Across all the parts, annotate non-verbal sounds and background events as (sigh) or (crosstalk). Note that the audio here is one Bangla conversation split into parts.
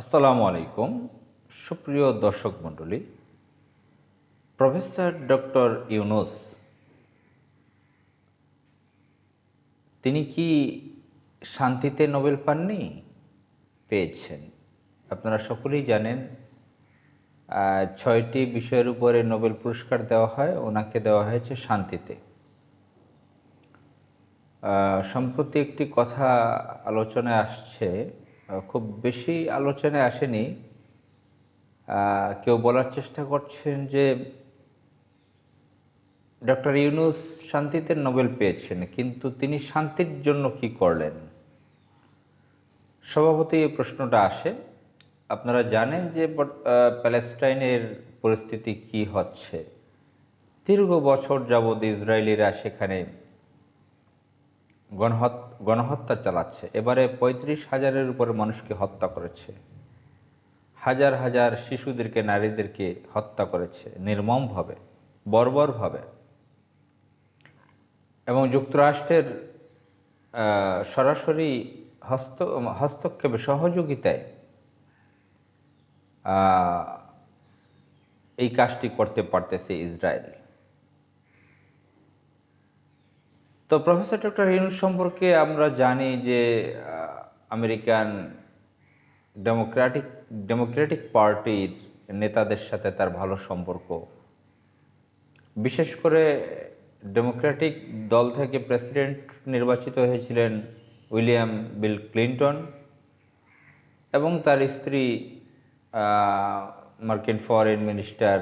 আসসালামু আলাইকুম। সুপ্রিয় দর্শক মণ্ডলী, প্রফেসর ডক্টর ইউনুস, তিনি কি শান্তিতে নোবেল পাননি? পেয়েছেন। আপনারা সকলেই জানেন ছয়টি বিষয়ের উপরে নোবেল পুরস্কার দেওয়া হয়, ওনাকে দেওয়া হয়েছে শান্তিতে। সম্প্রতি একটি কথা আলোচনায় আসছে খুব বেশি আলোচনায় আসেনি। কেউ বলার চেষ্টা করছেন যে ডক্টর ইউনুস শান্তিতে নোবেল পেয়েছেন, কিন্তু তিনি শান্তির জন্য কি করলেন? স্বভাবতই এই প্রশ্নটা আসে। আপনারা জানেন যে প্যালেস্টাইনের পরিস্থিতি কি হচ্ছে? দীর্ঘ বছর যাবৎ ইসরায়েলিরা সেখানে গণহত- গণহত্যা চালাচ্ছে। এবারে পঁয়ত্রিশ হাজারের উপরে মানুষকে হত্যা করেছে। হাজার হাজার শিশুদেরকে, নারীদেরকে হত্যা করেছে, নির্মমভাবে, বর্বরভাবে। এবং যুক্তরাষ্ট্রের সরাসরি হস্ত, হস্তক্ষেপে সহযোগিতায় এই কাজটি করতে পারতেছে ইসরায়েল। তো প্রফেসর ডক্টর ইউনুস সম্পর্কে আমরা জানি যে আমেরিকান ডেমোক্রেটিক ডেমোক্রেটিক পার্টির নেতাদের সাথে তার ভালো সম্পর্ক। বিশেষ করে ডেমোক্রেটিক দল থেকে প্রেসিডেন্ট নির্বাচিত হয়েছিলেন উইলিয়াম বিল ক্লিন্টন এবং তার স্ত্রী মার্কিন foreign minister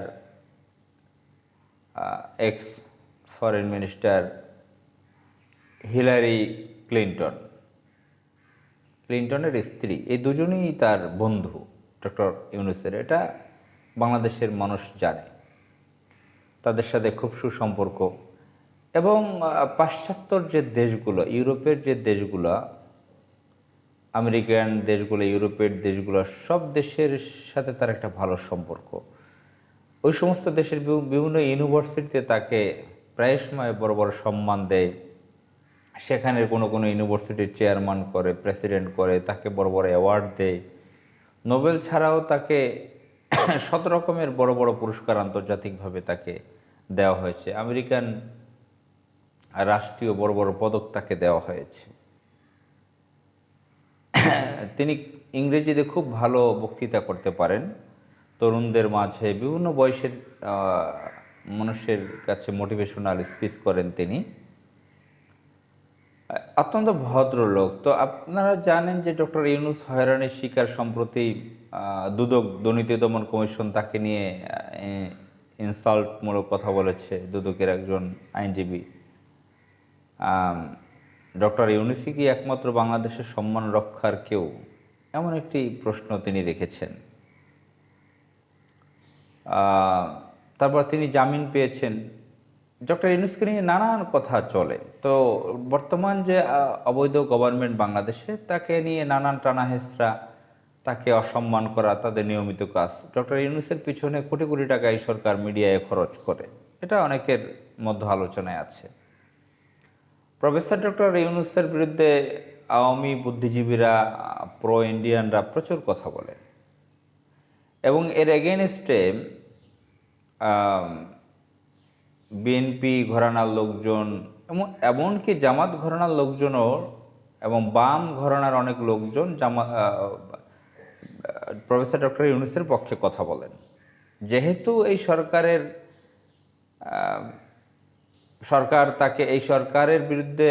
ex foreign minister Hillary Clinton. ক্লিন্টনের স্ত্রী, এই দুজনেই তার বন্ধু, ডক্টর ইউনুসের। এটা বাংলাদেশের মানুষ জানে। তাদের সাথে খুব সুসম্পর্ক। এবং পাশ্চাত্যর যে দেশগুলো, ইউরোপের যে দেশগুলো, আমেরিকান দেশগুলো, ইউরোপের দেশগুলো, সব দেশের সাথে তার একটা ভালো সম্পর্ক। ওই সমস্ত দেশের বিভিন্ন ইউনিভার্সিটিতে তাকে প্রায় সময় বড় বড় সম্মান দেয়। সেখানের কোনো কোনো ইউনিভার্সিটির চেয়ারম্যান করে, প্রেসিডেন্ট করে, তাকে বড় বড় অ্যাওয়ার্ড দেয়। নোবেল ছাড়াও তাকে (coughs) শত রকমের বড় বড় পুরস্কার আন্তর্জাতিকভাবে তাকে দেওয়া হয়েছে। আমেরিকান রাষ্ট্রীয় বড় বড় পদক তাকে দেওয়া হয়েছে। (coughs) তিনি ইংরেজিতে খুব ভালো বক্তৃতা করতে পারেন। তরুণদের মাঝে বিভিন্ন বয়সের মানুষের কাছে মোটিভেশনাল স্পিচ করেন তিনি। অত্যন্ত ভদ্রলোক। তো আপনারা জানেন যে ডক্টর ইউনুস হয়রানির শিকার সম্প্রতি দুদক দুর্নীতি দমন কমিশন তাকে নিয়ে ইনসাল্টমূলক কথা বলেছে দুদকের একজন আইনজীবী। ডক্টর ইউনুসই কি একমাত্র বাংলাদেশের সম্মান রক্ষার কেউ? এমন একটি প্রশ্ন তিনি রেখেছেন। তারপর তিনি জামিন পেয়েছেন। ডক্টর ইউনুসকে নিয়ে নানান কথা চলে। তো বর্তমান যে অবৈধ গভর্নমেন্ট বাংলাদেশে, তাকে নিয়ে নানান টানা হেসরা তাকে অসম্মান করা, তাদের নিয়মিত কাজ। ডক্টর ইউনুসের পিছনে কোটি কোটি টাকা এই সরকার মিডিয়ায় খরচ করে। এটা অনেকের মধ্যে আলোচনায় আছে। প্রফেসর ডক্টর ইউনুসের বিরুদ্ধে আওয়ামী বুদ্ধিজীবীরা প্রো ইন্ডিয়ানরা প্রচুর কথা বলে এবং এর এগেনস্টে বিএনপি ঘরানার লোকজন এবং এমনকি জামাত ঘরানার লোকজনও এবং বাম ঘরানার অনেক লোকজন জামা প্রফেসর ডক্টর ইউনুসের পক্ষে কথা বলেন। যেহেতু এই সরকারের সরকার তাকে, এই সরকারের বিরুদ্ধে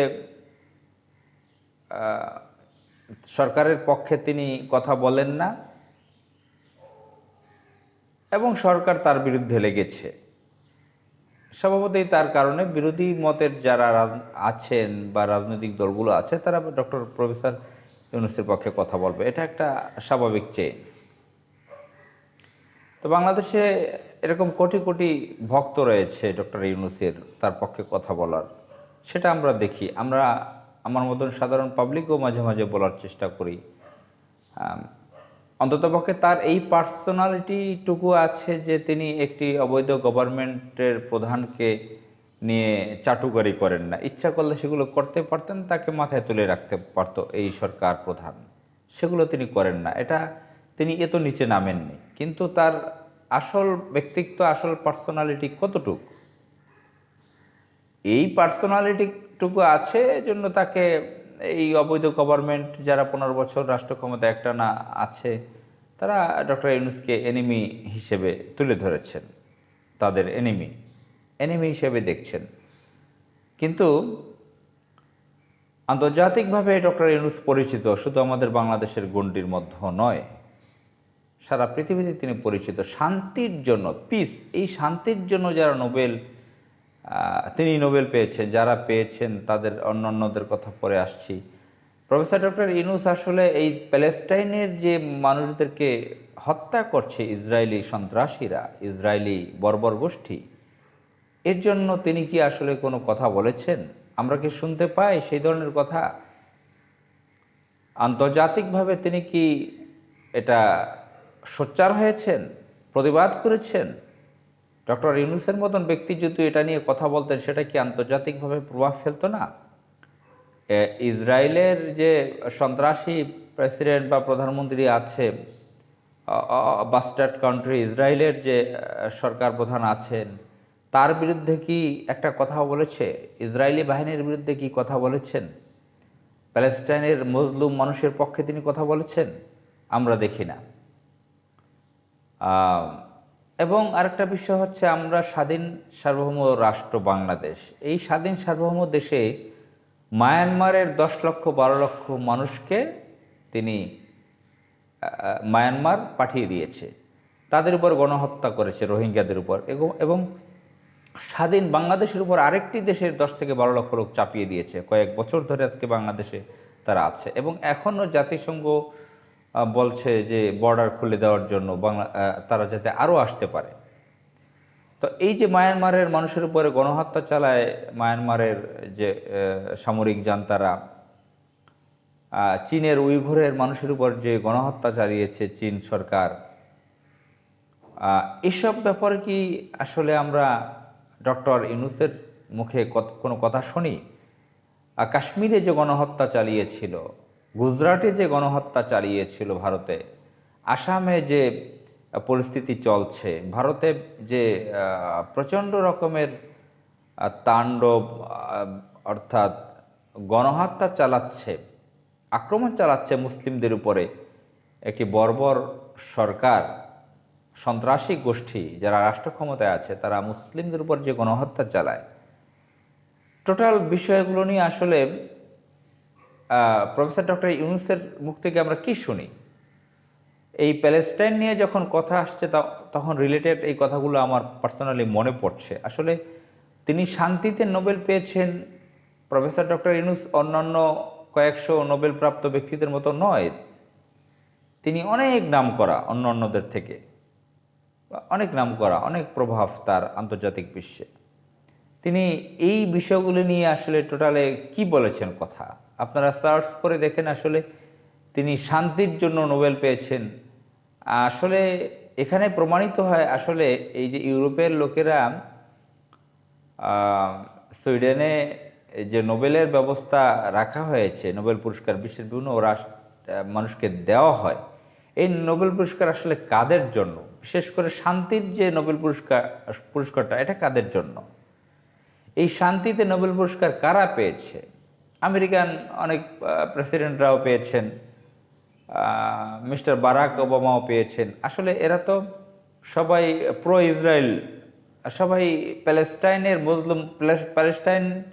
সরকারের পক্ষে তিনি কথা বলেন না, এবং সরকার তার বিরুদ্ধে লেগেছে। স্বভাবতই তার কারণে বিরোধী মতের যারা আছেন বা রাজনৈতিক দলগুলো আছে, তারা ডক্টর প্রফেসর ইউনুসের পক্ষে কথা বলবে। এটা একটা স্বাভাবিক চেয়ে তো বাংলাদেশে এরকম কোটি কোটি ভক্ত রয়েছে ডক্টর ইউনুসের তার পক্ষে কথা বলার। সেটা আমরা দেখি। আমরা, আমার মতন সাধারণ পাবলিকও মাঝে মাঝে বলার চেষ্টা করি। অন্ততপক্ষে তার এই পার্সোনালিটিটুকু আছে যে তিনি একটি অবৈধ গভর্নমেন্টের প্রধানকে নিয়ে চাটুকারি করেন না। ইচ্ছা করলে সেগুলো করতে পারতেন, তাকে মাথায় তুলে রাখতে পারতো এই সরকার প্রধান। সেগুলো তিনি করেন না। এটা তিনি এত নিচে নামেননি। কিন্তু তার আসল ব্যক্তিত্ব, আসল পার্সোনালিটি কতটুকু? এই পার্সোনালিটিটুকু আছে জন্য তাকে এই অবৈধ গভর্নমেন্ট যারা পনেরো বছর রাষ্ট্র ক্ষমতা একটা না আছে, তারা ডক্টর ইউনুসকে এনিমি হিসেবে তুলে ধরেছেন। তাদের এনিমি এনিমি হিসেবে দেখছেন। কিন্তু আন্তর্জাতিকভাবে ডক্টর ইউনুস পরিচিত শুধু আমাদের বাংলাদেশের গণ্ডির মধ্যে নয়, সারা পৃথিবীতে তিনি পরিচিত। শান্তির জন্য পিস এই শান্তির জন্য যারা নোবেল তিনি নোবেল পেয়েছেন, যারা পেয়েছেন তাদের অন্যান্যদের কথা পরে আসছি। প্রফেসর ডক্টর ইনুস আসলে এই প্যালেস্টাইনের যে মানুষদেরকে হত্যা করছে ইসরায়েলি সন্ত্রাসীরা, ইসরায়েলি বর্বর গোষ্ঠী, এর জন্য তিনি কি আসলে কোনো কথা বলেছেন? আমরা কি শুনতে পাই সেই ধরনের কথা? আন্তর্জাতিকভাবে তিনি কি এটা সোচ্চার হয়েছেন? প্রতিবাদ করেছেন? ডক্টর ইউনুসের মতন ব্যক্তি যদি এটা নিয়ে কথা বলতেন, সেটা কি আন্তর্জাতিকভাবে প্রভাব ফেলতো না? ইসরায়েলের যে সন্ত্রাসী প্রেসিডেন্ট বা প্রধানমন্ত্রী আছে বাস্টার্ড কান্ট্রি, ইসরায়েলের যে সরকার প্রধান আছেন, তার বিরুদ্ধে কি একটা কথা বলেছে? ইসরায়েলি বাহিনীর বিরুদ্ধে কি কথা বলেছেন? প্যালেস্টাইনের মজলুম মানুষের পক্ষে তিনি কথা বলেছেন? আমরা দেখি না। এবং আরেকটা বিষয় হচ্ছে আমরা স্বাধীন সার্বভৌম রাষ্ট্র বাংলাদেশ। এই স্বাধীন সার্বভৌম দেশে মায়ানমারের দশ লক্ষ, বারো লক্ষ মানুষকে তিনি মায়ানমার পাঠিয়ে দিয়েছে। তাদের উপর গণহত্যা করেছে রোহিঙ্গাদের উপর এবং- স্বাধীন বাংলাদেশের উপর আরেকটি দেশের দশ থেকে বারো লক্ষ লোক চাপিয়ে দিয়েছে। কয়েক বছর ধরে আজকে বাংলাদেশে তারা আছে এবং এখনও জাতিসংঘ বলছে যে বর্ডার খুলে দেওয়ার জন্য বাংলা তারা যাতে আরও আসতে পারে। তো এই যে মায়ানমারের মানুষের উপরে গণহত্যা চালায়, মায়ানমারের যে সামরিক জান্তারা চীনের উইঘুরের মানুষের উপর যে গণহত্যা চালিয়েছে চীন সরকার এসব ব্যাপারে কি আসলে আমরা ডক্টর ইউনুসের মুখে কোনো কথা শুনি? কাশ্মীরে যে গণহত্যা চালিয়েছিল গুজরাটে যে গণহত্যা চালিয়েছিল ভারতে, আসামে যে পরিস্থিতি চলছে, ভারতে যে প্রচণ্ড রকমের তাণ্ডব অর্থাৎ গণহত্যা চালাচ্ছে, আক্রমণ চালাচ্ছে মুসলিমদের উপরে, একটি বর্বর সরকার, সন্ত্রাসী গোষ্ঠী যারা রাষ্ট্র ক্ষমতায় আছে, তারা মুসলিমদের উপর যে গণহত্যা চালায়, টোটাল বিষয়গুলো নিয়ে আসলে প্রফেসর ডক্টর ইউনুসের মুখ থেকে আমরা কি শুনি? এই প্যালেস্টাইন নিয়ে যখন কথা আসছে তখন রিলেটেড এই কথাগুলো আমার পার্সোনালি মনে পড়ছে। আসলে তিনি শান্তিতে নোবেল পেয়েছেন প্রফেসর ডক্টর ইউনুস অন্যান্য কয়েকশো নোবেল প্রাপ্ত ব্যক্তিদের মতো নয়। তিনি অনেক নাম করা অন্য অন্যদের থেকে। অনেক নাম করা অনেক প্রভাব তার আন্তর্জাতিক বিশ্বে। তিনি এই বিষয়গুলো নিয়ে আসলে টোটালে কি বলেছেন কথা? আপনারা সার্চ করে দেখেন আসলে তিনি শান্তির জন্য নোবেল পেয়েছেন। আসলে এখানে প্রমাণিত হয় আসলে এই যে ইউরোপের লোকেরা সুইডেনে যে নোবেলের ব্যবস্থা রাখা হয়েছে, নোবেল পুরস্কার, বিশ্বের বিভিন্ন রাষ্ট্র মানুষকে দেওয়া হয়, এই নোবেল পুরস্কার আসলে কাদের জন্য? বিশেষ করে শান্তির যে নোবেল পুরস্কার, পুরস্কারটা, এটা কাদের জন্য? এই শান্তিতে নোবেল পুরস্কার কারা পেয়েছে? আমেরিকান অনেক প্রেসিডেন্টরাও পেয়েছেন মিস্টার বারাক ওবামাও পেয়েছেন। আসলে এরা তো সবাই প্রো ইসরায়েল সবাই প্যালেস্টাইনের মজলুম প্যালেস- প্যালেস্টাইন,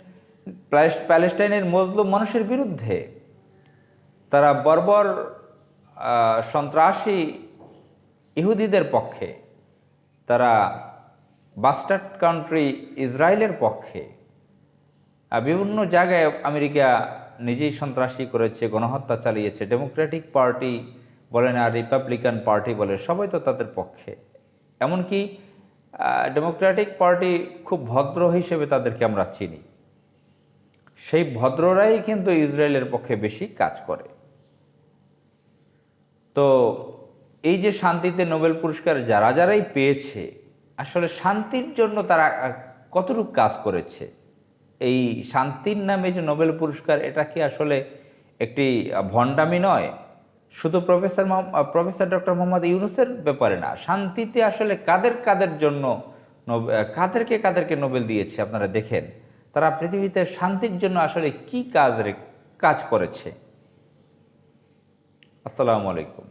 প্যালেস- প্যালেস্টাইনের মজলুম মানুষের বিরুদ্ধে। তারা বর্বর সন্ত্রাসী ইহুদিদের পক্ষে তারা বাস্টার্ড কান্ট্রি ইসরায়েলের পক্ষে। বিভিন্ন জায়গায় আমেরিকা নিজেই সন্ত্রাসী করেছে, গণহত্যা চালিয়েছে। ডেমোক্রেটিক পার্টি বলেন আর রিপাবলিকান পার্টি বলে সবাই তো তাদের পক্ষে। এমনকি ডেমোক্রেটিক পার্টি খুব ভদ্র হিসেবে তাদেরকে আমরা চিনি। সেই ভদ্ররাই কিন্তু ইসরায়েলের পক্ষে বেশি কাজ করে। তো এই যে শান্তিতে নোবেল পুরস্কার যারা যারাই পেয়েছে আসলে শান্তির জন্য তারা কতটুকু কাজ করেছে? এই শান্তির নামে যে নোবেল পুরস্কার, এটা কি আসলে একটি ভণ্ডামি নয়? শুধু প্রফেসর প্রফেসর ডক্টর মোহাম্মদ ইউনুসের ব্যাপারে না, শান্তিতে আসলে কাদের কাদের জন্য কাদেরকে কাদেরকে নোবেল দিয়েছে আপনারা দেখেন? তারা পৃথিবীতে শান্তির জন্য আসলে কি কাজ কাজ করেছে? আসসালামু আলাইকুম।